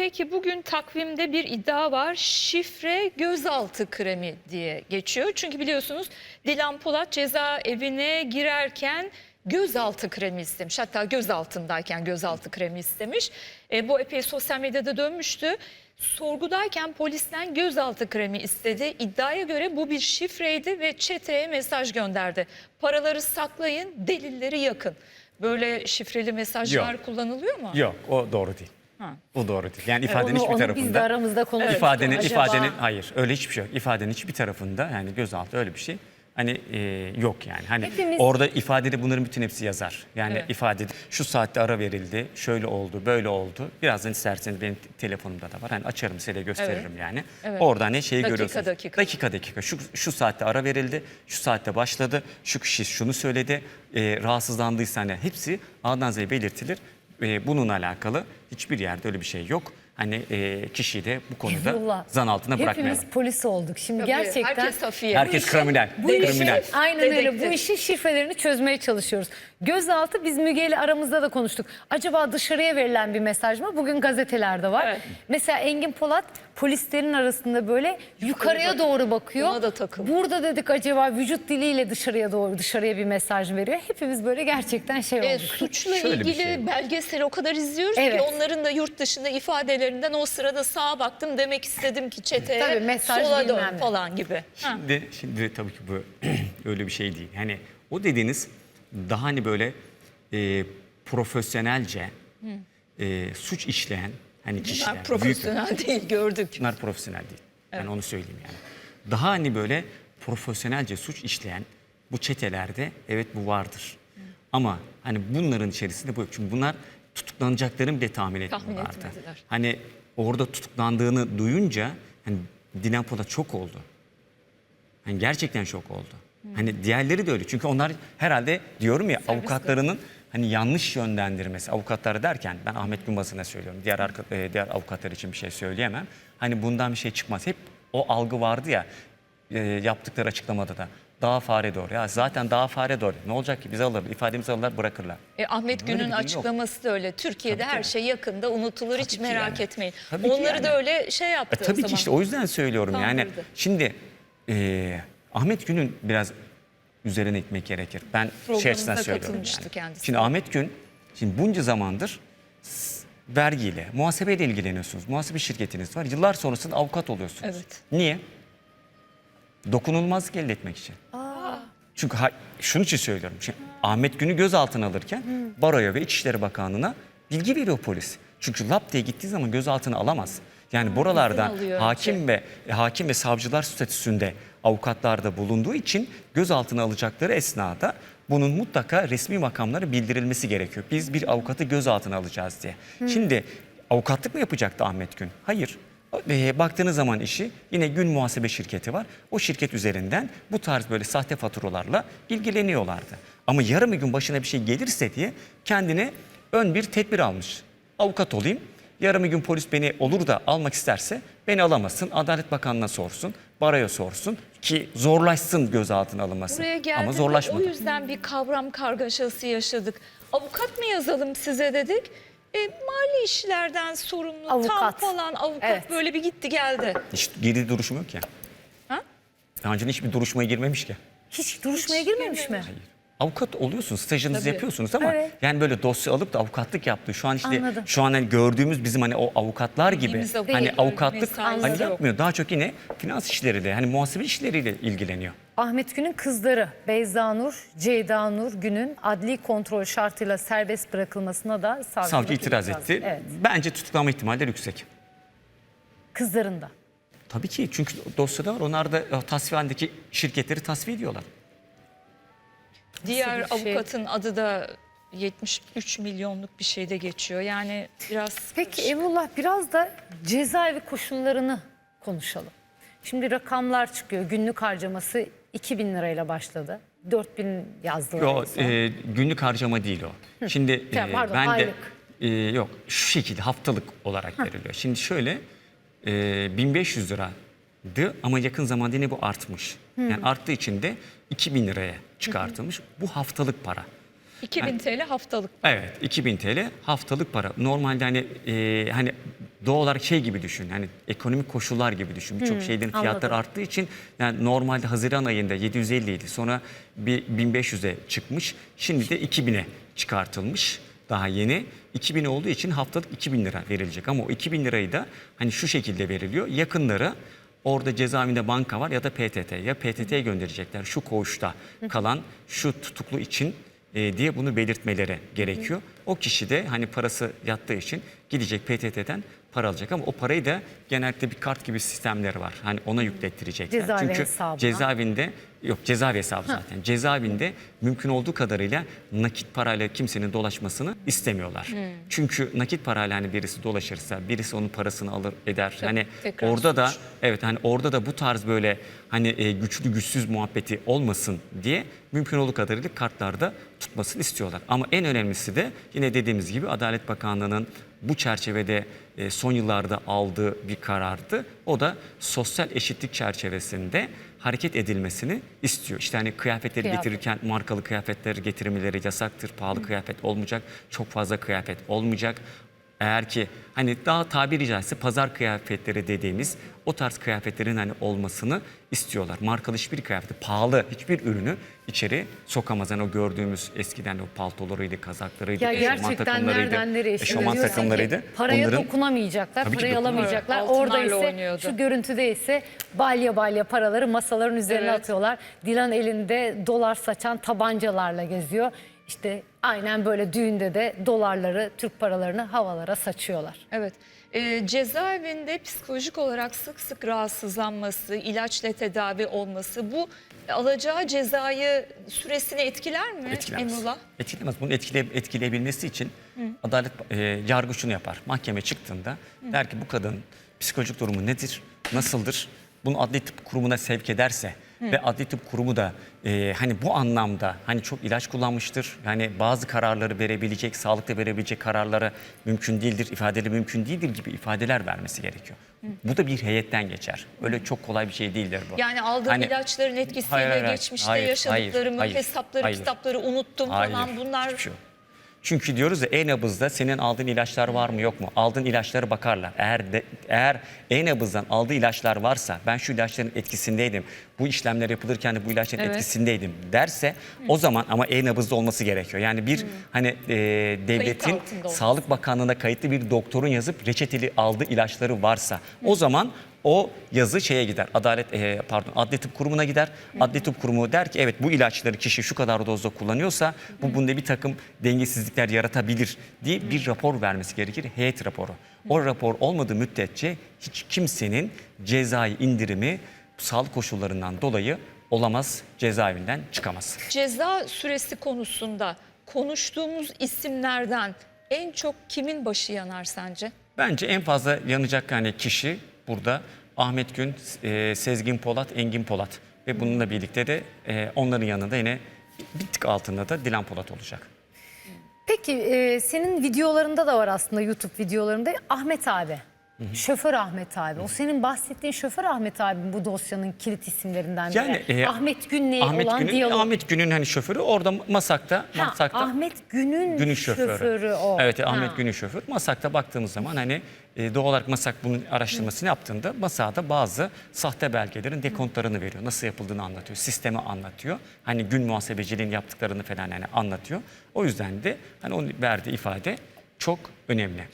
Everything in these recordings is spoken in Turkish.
peki bugün takvimde bir iddia var. Şifre gözaltı kremi diye geçiyor. Çünkü biliyorsunuz Dilan Polat cezaevine girerken gözaltı kremi istemiş. Hatta gözaltındayken gözaltı kremi istemiş. E, bu epey sosyal medyada dönmüştü. Sorgudayken polisten gözaltı kremi istedi. İddiaya göre bu bir şifreydi ve çeteye mesaj gönderdi. Paraları saklayın, delilleri yakın. Böyle şifreli mesajlar Yok. kullanılıyor mu? Yok o doğru değil. Ha. O doğru değil. Yani ifadenin Onu, hiçbir onu biz de tarafında aramızda konuştuk. ifadenin Acaba- ifadenin hayır öyle hiçbir şey yok. İfadenin hiçbir tarafında yani gözaltı öyle bir şey hani e, yok yani. Hani Hepimiz- orada ifadede bunların bütün hepsi yazar. Yani Evet. ifadede şu saatte ara verildi, şöyle oldu, böyle oldu. Birazdan isterseniz benim telefonumda da var. Hani açarım size gösteririm yani. Evet. Orada ne şeyi Dakika, görüyorsunuz. dakika. dakika dakika. Şu şu saatte ara verildi, şu saatte başladı, şu kişi şunu söyledi, e, rahatsızlandıysa hani hepsi A'dan Z'ye belirtilir. E, bununla alakalı hiçbir yerde öyle bir şey yok. Hani e, kişiyi de bu konuda Eyvallah. zan altına bırakmayalım. Hepimiz polis olduk. Şimdi Tabii, gerçekten Herkes hafiye. Herkes kriminal. bu işin, kriminal. aynen öyle. Dedektif. Bu işin şifrelerini çözmeye çalışıyoruz. Gözaltı biz Müge ile aramızda da konuştuk. Acaba dışarıya verilen bir mesaj mı? Bugün gazetelerde var. Evet. Mesela Engin Polat polislerin arasında böyle yukarıya doğru bakıyor. Buna da takıldı. Burada dedik acaba vücut diliyle dışarıya doğru dışarıya bir mesaj veriyor. Hepimiz böyle gerçekten şey E, olduk. suçla Şöyle bir ilgili şey belgeseli o kadar izliyoruz Evet. ki onların da yurt dışında ifadelerinden o sırada sağa baktım demek istedim ki çeteye Tabii, mesaj sola bilmem dön ne. falan gibi. Ha. Şimdi, şimdi tabii ki bu öyle bir şey değil. Hani o dediğiniz daha hani böyle e, profesyonelce e, suç işleyen hani kişiler. Bunlar büyük- profesyonel değil gördük. Bunlar profesyonel değil. Yani onu söyleyeyim yani. Daha hani böyle profesyonelce suç işleyen bu çetelerde evet bu vardır. Ama hani bunların içerisinde bu yok. Çünkü bunlar tutuklanacaklarını bile tahmin Tahmin etmiyorlardı. etmediler. Hani orada tutuklandığını duyunca hani Dilan Polat çok oldu. Hani gerçekten şok oldu. Hani diğerleri de öyle. Çünkü onlar herhalde diyorum ya avukatlarının hani yanlış yönlendirmesi. Avukatları derken ben Ahmet Gümbaz'ına söylüyorum. Diğer arka, e, diğer avukatlar için bir şey söyleyemem. Hani bundan bir şey çıkmaz. Hep o algı vardı ya e, yaptıkları açıklamada da. Daha fare doğru. Ya zaten daha fare doğru. Ne olacak ki? Bizi alır, ifademizi alırlar, bırakırlar. E, Ahmet Böyle bir Gün'ün durum yok. açıklaması da öyle. Türkiye'de Tabii her ki. şey yakında unutulur hiç ki merak yani. etmeyin. Tabii ki Onları yani. da öyle şey yaptı E, o tabii zaman. ki işte o yüzden söylüyorum yani. Kandırdı. Şimdi e, Ahmet Gün'ün biraz üzerine gitmek gerekir. Ben şey Programımıza açısından söylüyorum katılmıştı yani. kendisi. Şimdi Ahmet Gün, şimdi bunca zamandır s- vergiyle, muhasebeyle ilgileniyorsunuz. Muhasebe şirketiniz var. Yıllar sonrasında avukat oluyorsunuz. Evet. Niye? Dokunulmazlık elde etmek için. Çünkü ha- şunun için söylüyorum. Şimdi Ahmet Gün'ü gözaltına alırken Baro'ya ve İçişleri Bakanlığı'na bilgi veriyor polis. Çünkü lap diye gittiği zaman gözaltına alamaz. Yani buralardan alıyor hakim ve hakim ve savcılar statüsünde avukatlarda bulunduğu için gözaltına alacakları esnada bunun mutlaka resmi makamlara bildirilmesi gerekiyor. Biz bir avukatı gözaltına alacağız diye. Şimdi avukatlık mı yapacaktı Ahmet Gün? Hayır. E, baktığınız zaman işi yine gün muhasebe şirketi var. O şirket üzerinden bu tarz böyle sahte faturalarla ilgileniyorlardı. Ama yarın bir gün başına bir şey gelirse diye kendine ön bir tedbir almış. Avukat olayım. Yarın bir gün polis beni olur da almak isterse beni alamasın. Adalet Bakanlığı'na sorsun, Baro'ya sorsun ki zorlaşsın gözaltına alınması. Ama geldiğinde o zorlaşmadı. yüzden bir kavram kargaşası yaşadık. Avukat mı yazalım size dedik. E, mali işlerden sorumlu tam Avukat. falan avukat Evet. böyle bir gitti geldi. Hiç geri duruşum yok ya. Ha? Daha önce hiçbir duruşmaya girmemiş ki. Hiç duruşmaya girmemiş mi? girmemiş. Avukat oluyorsunuz, stajınızı Tabii. yapıyorsunuz ama Evet. yani böyle dosya alıp da avukatlık yaptığı şu an işte Anladım. şu an hani gördüğümüz bizim hani o avukatlar gibi Bildiğimiz avukat hani değil, avukatlık mesaisi hani yok. yapmıyor. Daha çok yine finans işleriyle hani muhasebe işleriyle ilgileniyor. Ahmet Gün'ün kızları Beyza Nur, Ceyda Nur Gün'ün adli kontrol şartıyla serbest bırakılmasına da savcılık Savcı itiraz etti. Evet. Bence tutuklama ihtimalleri yüksek. Kızlarında. Tabii ki çünkü dosyada var. Onlar da o tasfiye halindeki şirketleri tasfiye ediyorlar. Diğer şey? avukatın adı da 73 milyonluk bir şeyde geçiyor. Yani biraz Peki Emrullah biraz da cezaevi koşullarını konuşalım. Şimdi rakamlar çıkıyor. Günlük harcaması 2000 lirayla başladı. 4000 yazdılar. Yo, en son. e, günlük harcama değil o. Şimdi e, pardon, ben de aylık. e, yok şu şekilde haftalık olarak veriliyor. Şimdi şöyle e, 1500 liraydı ama yakın zamanda yine bu artmış. Yani arttığı için de 2000 liraya çıkartılmış. Bu haftalık para. 2000 TL haftalık. Evet 2000 TL haftalık para. Normalde hani e, hani doğal olarak şey gibi düşün. Hani ekonomik koşullar gibi düşün. Birçok şeylerin fiyatları anladım. arttığı için yani normalde Haziran ayında 750 idi. Sonra bir 1500'e çıkmış. Şimdi de 2000'e çıkartılmış. Daha yeni. 2000 olduğu için haftalık 2000 lira verilecek. Ama o 2000 lirayı da hani şu şekilde veriliyor. Yakınları Orada cezaevinde banka var ya da PTT. Ya PTT'ye gönderecekler şu koğuşta kalan şu tutuklu için e, diye bunu belirtmeleri gerekiyor. O kişi de hani parası yattığı için gidecek PTT'den para alacak ama o parayı da genellikle bir kart gibi sistemleri var. Hani ona yüklettirecekler. Cezaevi Çünkü hesabına. cezaevinde yok cezaevi hesabı zaten. Cezaevinde mümkün olduğu kadarıyla nakit parayla kimsenin dolaşmasını istemiyorlar. Çünkü nakit parayla hani birisi dolaşırsa, birisi onun parasını alır eder. hani tekrar orada da suç. evet hani orada da bu tarz böyle hani e, güçlü güçsüz muhabbeti olmasın diye mümkün olduğu kadarıyla kartlarda tutmasını istiyorlar. Ama en önemlisi de yine dediğimiz gibi Adalet Bakanlığı'nın bu çerçevede e, son yıllarda aldığı bir karardı. O da sosyal eşitlik çerçevesinde hareket edilmesini istiyor. İşte hani kıyafetleri Kıyafet. getirirken markalı kıyafetler getirmeleri yasaktır. Pahalı kıyafet olmayacak. Çok fazla kıyafet olmayacak. Eğer ki hani daha tabiri caizse pazar kıyafetleri dediğimiz o tarz kıyafetlerin hani olmasını istiyorlar. Markalı hiçbir kıyafeti, pahalı hiçbir ürünü içeri sokamaz. Yani o gördüğümüz eskiden o paltolarıydı, kazaklarıydı, Ya eşofman takımlarıydı, nereye eşofman takımlarıydı. Paraya Onların- dokunamayacaklar, Tabii parayı alamayacaklar. Evet, Orada altınlarla ise oynuyordu. şu görüntüde ise balya balya paraları masaların üzerine Evet. atıyorlar. Dilan elinde dolar saçan tabancalarla geziyor. İşte aynen böyle düğünde de dolarları, Türk paralarını havalara saçıyorlar. Evet. Ee, cezaevinde psikolojik olarak sık sık rahatsızlanması, ilaçla tedavi olması bu alacağı cezayı süresini etkiler mi Etkilemez. Emrullah? Etkilemez. Bunu etkile, etkileyebilmesi için adalet e, yargı şunu yapar. Mahkeme çıktığında der ki bu kadın psikolojik durumu nedir, nasıldır? Bunu adli tıp kurumuna sevk ederse ve adli tıp kurumu da e, hani bu anlamda hani çok ilaç kullanmıştır. Yani bazı kararları verebilecek, sağlıklı verebilecek kararları mümkün değildir, ifadeli mümkün değildir gibi ifadeler vermesi gerekiyor. Bu da bir heyetten geçer. Öyle çok kolay bir şey değildir bu. Yani aldığım Hani- ilaçların etkisiyle Hayır, geçmişte Hayır, yaşadıklarımı, hayır, hesapları, hayır. kitapları unuttum Hayır, falan bunlar şey yok. Çünkü diyoruz ya e-nabızda senin aldığın ilaçlar var mı yok mu? Aldığın ilaçlara bakarlar. Eğer de, eğer e-nabızdan aldığı ilaçlar varsa ben şu ilaçların etkisindeydim. Bu işlemler yapılırken de bu ilaçların Evet. etkisindeydim derse o zaman ama e-nabızda olması gerekiyor. Yani bir hani e, devletin altında olması. Sağlık Bakanlığı'na kayıtlı bir doktorun yazıp reçeteli aldığı ilaçları varsa o zaman o yazı şeye gider. Adalet e, pardon Adli Tıp Kurumu'na gider. Adli Tıp Kurumu der ki evet bu ilaçları kişi şu kadar dozda kullanıyorsa bu bunda bir takım dengesizlikler yaratabilir diye bir rapor vermesi gerekir. Heyet raporu. O rapor olmadığı müddetçe hiç kimsenin cezai indirimi sağlık koşullarından dolayı olamaz, cezaevinden çıkamaz. Ceza süresi konusunda konuştuğumuz isimlerden en çok kimin başı yanar sence? Bence en fazla yanacak hani kişi burada Ahmet Gün, e, Sezgin Polat, Engin Polat ve bununla birlikte de e, onların yanında yine bir tık altında da Dilan Polat olacak. Peki e, senin videolarında da var aslında YouTube videolarında Ahmet abi. Şoför Ahmet abi. O senin bahsettiğin şoför Ahmet abi bu dosyanın kilit isimlerinden biri. Yani, e, Ahmet Gün'le Ahmet olan Gün'ün diyalog. Ahmet Gün'ün hani şoförü orada Masak'ta Ha, Masak'ta Ahmet Gün'ün Günün şoförü. şoförü. o. Evet Ahmet Ha. Günün şoförü. Masak'ta baktığımız zaman hani e, doğal olarak Masak bunun araştırmasını yaptığında Masak'ta bazı sahte belgelerin dekontlarını veriyor. Nasıl yapıldığını anlatıyor. Sistemi anlatıyor. Hani gün muhasebeciliğin yaptıklarını falan hani anlatıyor. O yüzden de hani onun verdiği ifade çok önemli.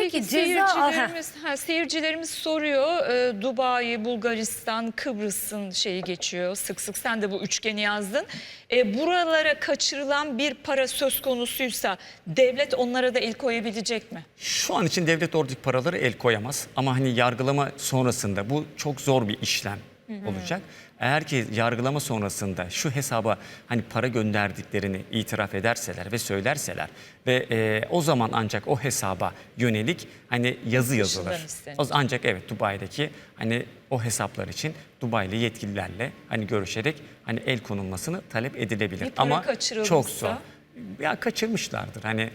Peki, Peki ceza- seyircilerimiz, ha, seyircilerimiz soruyor. e, Dubai, Bulgaristan, Kıbrıs'ın şeyi geçiyor. Sık sık sen de bu üçgeni yazdın. E, buralara kaçırılan bir para söz konusuysa devlet onlara da el koyabilecek mi? Şu an için devlet oradaki paraları el koyamaz ama hani yargılama sonrasında bu çok zor bir işlem olacak. Eğer ki yargılama sonrasında şu hesaba hani para gönderdiklerini itiraf ederseler ve söylerseler ve e, o zaman ancak o hesaba yönelik hani yazı yazılır. ancak evet Dubai'deki hani o hesaplar için Dubai'li yetkililerle hani görüşerek hani el konulmasını talep edilebilir. Ama çok zor. Ya kaçırmışlardır hani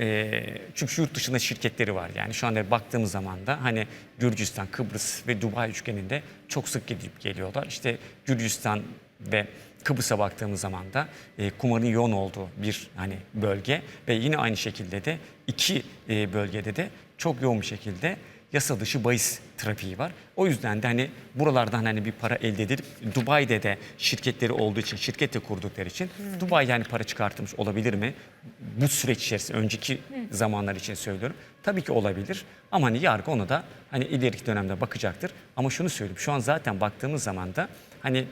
e, çünkü yurt dışında şirketleri var yani şu anda baktığımız zaman da hani Gürcistan, Kıbrıs ve Dubai üçgeninde çok sık gidip geliyorlar. İşte Gürcistan ve Kıbrıs'a baktığımız zaman da e, kumarın yoğun olduğu bir hani bölge ve yine aynı şekilde de iki e, bölgede de çok yoğun bir şekilde yasa dışı bahis trafiği var. O yüzden de hani buralardan hani bir para elde edilip Dubai'de de şirketleri olduğu için, şirket de kurdukları için Dubai'de hani para çıkartılmış olabilir mi? Bu süreç içerisinde önceki zamanlar için söylüyorum. Tabii ki olabilir ama hani yargı onu da hani ileriki dönemde bakacaktır. Ama şunu söyleyeyim şu an zaten baktığımız zaman da hani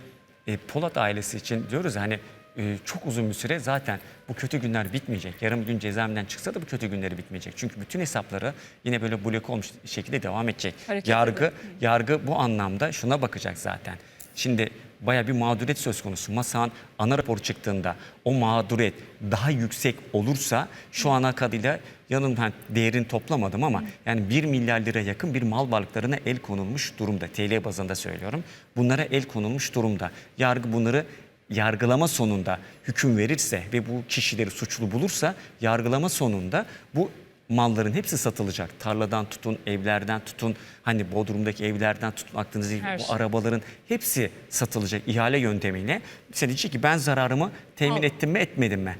e, Polat ailesi için diyoruz hani e, çok uzun bir süre zaten bu kötü günler bitmeyecek. Yarım gün cezaevinden çıksa da bu kötü günleri bitmeyecek. Çünkü bütün hesapları yine böyle blok olmuş şekilde devam edecek. Hareket yargı yargı bu anlamda şuna bakacak zaten. Şimdi baya bir mağduriyet söz konusu. Masan ana raporu çıktığında o mağduriyet daha yüksek olursa şu ana kadarıyla yanım ben değerini toplamadım ama yani 1 milyar lira yakın bir mal varlıklarına el konulmuş durumda. TL bazında söylüyorum. Bunlara el konulmuş durumda. Yargı bunları yargılama sonunda hüküm verirse ve bu kişileri suçlu bulursa yargılama sonunda bu malların hepsi satılacak. Tarladan tutun, evlerden tutun, hani Bodrum'daki evlerden tutun aklınızda Her bu şey. arabaların hepsi satılacak ihale yöntemiyle. Sen diyecek ki ben zararımı temin Al. ettim mi etmedim mi?